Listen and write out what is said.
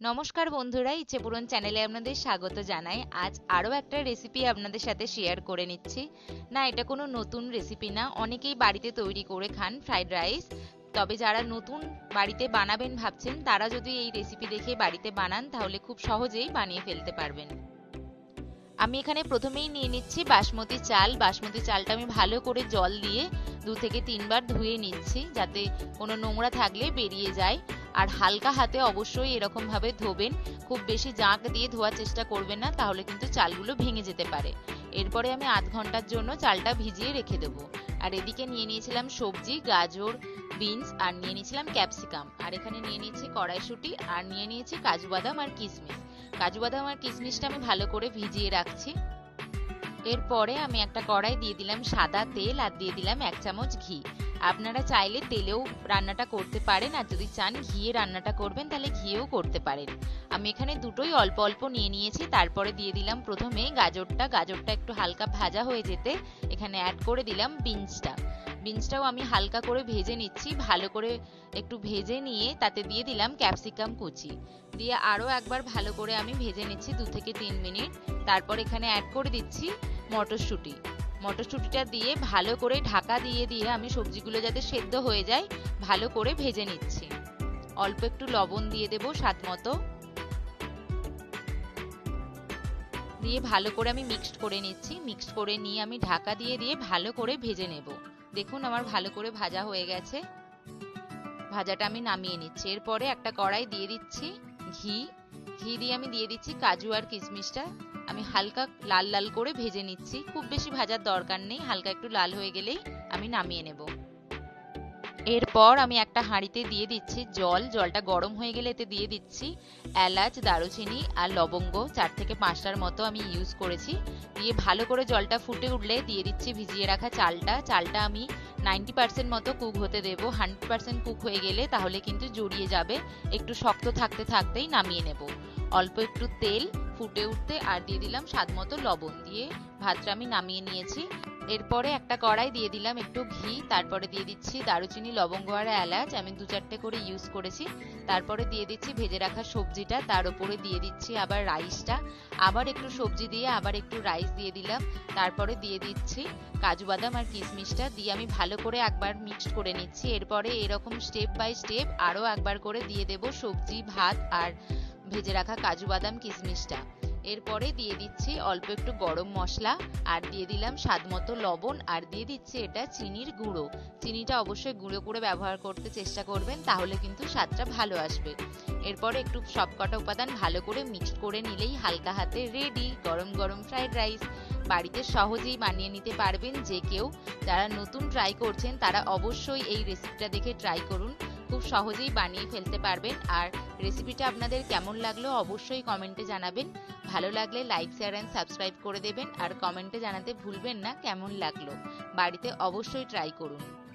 নমস্কার বন্ধুরা, ইচ্ছে পূরণ চ্যানেলে আপনাদের স্বাগত জানাই। আজ আরও একটা রেসিপি আপনাদের সাথে শেয়ার করে নিচ্ছি। না, এটা কোনো নতুন রেসিপি না, অনেকেই বাড়িতে তৈরি করে খান ফ্রাইড রাইস তবে যারা নতুন বাড়িতে বানাবেন ভাবছেন, তারা যদি এই রেসিপি দেখে বাড়িতে বানান, তাহলে খুব সহজেই বানিয়ে ফেলতে পারবেন। আমি এখানে প্রথমেই নিয়ে নিচ্ছি বাসমতি চাল। বাসমতি চালটা আমি ভালো করে জল দিয়ে দু থেকে তিনবার ধুয়ে নিচ্ছি, যাতে কোনো নোংরা থাকলে বেরিয়ে যায়। আর হালকা হাতে অবশ্যই এরকম ভাবে ধোবেন। খুব বেশি জাঁক দিয়ে ধোয়ার চেষ্টা করবেন না, তাহলে কিন্তু চালগুলো ভেঙে যেতে পারে। এরপরে আমি আধ ঘণ্টার জন্য চালটা ভিজিয়ে রেখে দেবো। আর এদিকে নিয়ে নিয়েছিলাম সবজি, গাজর, বিনস, আর নিয়ে নিয়েছিলাম ক্যাপসিকাম। আর এখানে নিয়ে নিয়েছি কড়াইশুটি, আর নিয়ে নিয়েছি কাজু বাদাম আর কিশমিশ। কাজু বাদাম আর কিশমিশটা আমি ভালো করে ভিজিয়ে রাখছি। এরপরে আমি একটা কড়াই দিয়ে দিলাম সাদা তেল আর দিয়ে দিলাম এক চামচ ঘি। আপনারা চাইলে তেলেও রান্নাটা করতে পারেন আর যদি চান ঘিয়ে রান্নাটা করবেন তাহলে ঘিয়েও করতে পারেন। আমি এখানে দুটোই অল্প অল্প নিয়ে নিয়েছি, তারপরে দিয়ে দিলাম প্রথমে গাজরটা। গাজরটা একটু হালকা ভাজা হয়ে যেতে এখানে অ্যাড করে দিলাম বিনসটা। বিনসটাও আমি হালকা করে ভেজে নিচ্ছি, ভালো করে একটু ভেজে নিয়ে তাতে দিয়ে দিলাম ক্যাপসিকাম কুচি। দিয়ে আরও একবার ভালো করে আমি ভেজে নিচ্ছি দু থেকে তিন মিনিট। তারপর এখানে অ্যাড করে দিচ্ছি মটরশুঁটি। মটরশুঁটিটা দিয়ে ভালো করে ঢাকা দিয়ে দিয়ে আমি সবজিগুলো যাতে সেদ্ধ হয়ে যায়, ভালো করে ভেজে নিচ্ছি। অল্প একটু লবণ দিয়ে দেব স্বাদ মতো। দিয়ে ভালো করে আমি মিক্সড করে নিচ্ছি। মিক্সড করে নিয়ে আমি ঢাকা দিয়ে দিয়ে ভালো করে ভেজে নেব। দেখুন আমার ভালো করে ভাজা হয়ে গেছে। ভাজাটা আমি নামিয়ে নিচ্ছি। এরপরে একটা কড়াই দিয়ে দিচ্ছি ঘি। ঘি দিয়ে আমি দিয়ে দিচ্ছি কাজু আর কিশমিশটা। আমি হালকা লাল লাল করে ভেজে নিচ্ছি। খুব বেশি ভাজার দরকার নেই, হালকা একটু লাল হয়ে গেলেই আমি নামিয়ে নেব। এরপর আমি একটা হাঁড়িতে দিয়ে দিচ্ছি জল। জলটা গরম হয়ে গেলে এতে দিয়ে দিচ্ছি এলাচ, দারুচিনি আর লবঙ্গ। চার থেকে পাঁচটার মতো আমি ইউজ করেছি। দিয়ে ভালো করে জলটা ফুটে উঠলে দিয়ে দিচ্ছি ভিজিয়ে রাখা চালটা। চালটা আমি নাইনটি পার্সেন্ট মতো কুক হতে দেবো। হান্ড্রেড পার্সেন্ট কুক হয়ে গেলে তাহলে কিন্তু জড়িয়ে যাবে। একটু শক্ত থাকতে থাকতেই নামিয়ে নেব। অল্প একটু তেল ফুটে উঠতে আর দিয়ে দিলাম স্বাদ মতো লবণ দিয়ে ভাতটা আমি নামিয়ে নিয়েছি। এরপরে একটা কড়াই দিয়ে দিলাম একটু ঘি, তারপরে দিয়ে দিচ্ছি দারুচিনি, লবঙ্গ আর এলাচ। আমি দু চারটে করে ইউজ করেছি। তারপরে দিয়ে দিচ্ছি ভেজে রাখা সবজিটা, তার উপরে দিয়ে দিচ্ছি আবার রাইসটা আবার একটু সবজি দিয়ে আবার একটু রাইস দিয়ে দিলাম। তারপরে দিয়ে দিচ্ছি কাজু বাদাম আর কিশমিশটা দিয়ে আমি ভালো করে একবার মিক্সড করে নিচ্ছি। এরপরে এরকম স্টেপ বাই স্টেপ আরও একবার করে দিয়ে দেব সবজি, ভাত আর ভেজে রাখা কাজু বাদাম কিশমিশটা। এরপরে দিয়ে দিচ্ছি অল্প একটু গরম মশলা, আর দিয়ে দিলাম স্বাদ মতো লবণ, আর দিয়ে দিচ্ছি এটা চিনির গুঁড়ো। চিনিটা অবশ্যই গুঁড়ো করে ব্যবহার করতে চেষ্টা করবেন, তাহলে কিন্তু স্বাদটা ভালো আসবে। এরপরে একটু সবকটা উপাদান ভালো করে মিক্সড করে নিলেই হালকা হাতে রেডি গরম গরম ফ্রাইড রাইস বাড়িতে সহজেই বানিয়ে নিতে পারবেন যে কেউ। যারা নতুন ট্রাই করছেন, তারা অবশ্যই এই রেসিপিটা দেখে ট্রাই করুন। খুব সহজেই বানিয়ে ফেলতে পারবেন। আর রেসিপিটা আপনাদের কেমন লাগল অবশ্যই কমেন্টে জানাবেন। ভালো লাগলে লাইক শেয়ার অ্যান্ড সাবস্ক্রাইব করে দেবেন। আর কমেন্টে জানাতে ভুলবেন না কেমন লাগল। বাড়িতে অবশ্যই ট্রাই করুন।